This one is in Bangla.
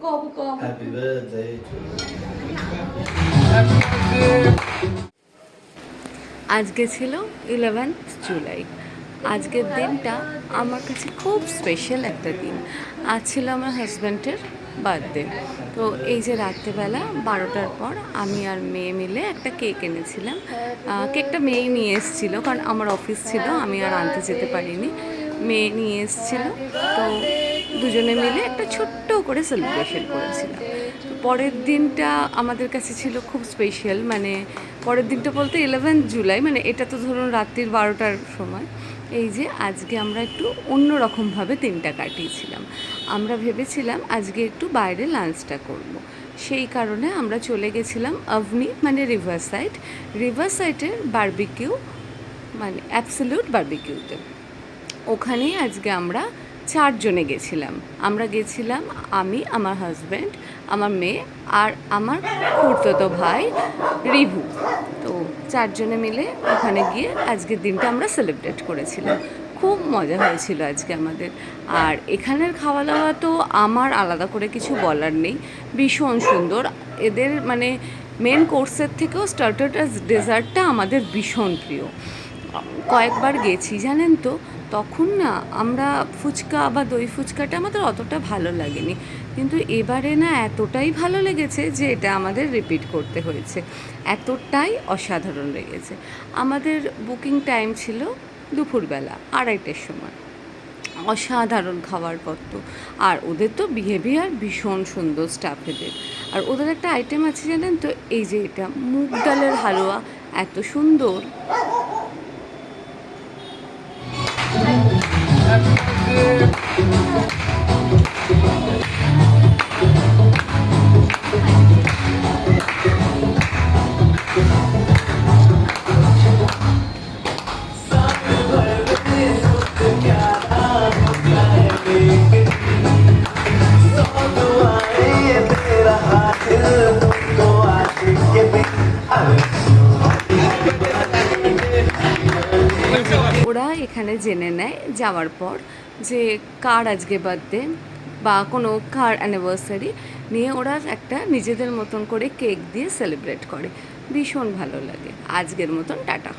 birthday to আজকে ছিল ইলেভেন্থ জুলাই আজকের দিনটা আমার কাছে খুব স্পেশাল একটা দিন। আজ ছিল আমার হাজব্যান্ডের বার্থডে তো এই যে রাত্রেবেলা বারোটার পর আমি আর মেয়ে মিলে একটা কেক এনেছিলাম। কেকটা মেয়েই নিয়ে এসেছিল কারণ আমার অফিস ছিল আমি আর আনতে যেতে পারিনি। মেয়ে নিয়ে এসেছিল। তো দুজনে মিলে একটা ছোট্ট করে সেলিব্রেশন করেছিলাম। পরের দিনটা আমাদের কাছে ছিল খুব স্পেশাল মানে পরের দিনটা বলতে ইলেভেন্থ জুলাই মানে এটা তো ধরুন রাত্রির বারোটার সময়। এই যে আজকে আমরা একটু অন্য রকমভাবে দিনটা কাটিয়েছিলাম। আমরা ভেবেছিলাম আজকে একটু বাইরে লাঞ্চটা করব। সেই কারণে আমরা চলে গেছিলাম আভনি মানে রিভার সাইড রিভার সাইডের বার্বিকিউ মানে অ্যাবসলিউট বার্বিকিউতে ওখানেই আজকে আমরা চারজনে গেছিলাম। আমরা গেছিলাম, আমি, আমার হাজব্যান্ড আমার মেয়ে আর আমার খুড়তো ভাই, রিভু। তো চারজনে মিলে ওখানে গিয়ে আজকের দিনটা আমরা সেলিব্রেট করেছিলাম। খুব মজা হয়েছিল আজকে আমাদের। আর এখানের খাওয়া দাওয়া তো আমার আলাদা করে কিছু বলার নেই। ভীষণ সুন্দর। এদের মানে মেন কোর্সের থেকেও স্টার্টার ডেজার্টটা আমাদের ভীষণ প্রিয়। কয়েকবার গেছি, জানেন তো? তখন না আমরা ফুচকা বা দই ফুচকাটা আমাদের অতটা ভালো লাগেনি। কিন্তু এবারে না এতটাই ভালো লেগেছে যে এটা আমাদের রিপিট করতে হয়েছে। এতটাই অসাধারণ লেগেছে। আমাদের বুকিং টাইম ছিল দুপুরবেলা, আড়াইটের সময়। অসাধারণ খাবার পত্র আর ওদের তো বিহেভিয়ার ভীষণ সুন্দর স্টাফেদের আর ওদের একটা আইটেম আছে জানেন তো? এই যে এটা, মুগ ডালের হালুয়া, এত সুন্দর। ওরা এখানে জেনে নেয় যাওয়ার পর যে কার আজকে বার্থডে বা কোনো কার অ্যানিভার্সারি নিয়ে ওরা একটা নিজেদের মতন করে কেক দিয়ে সেলিব্রেট করে। ভীষণ ভালো লাগে। আজকের মতন টাটা।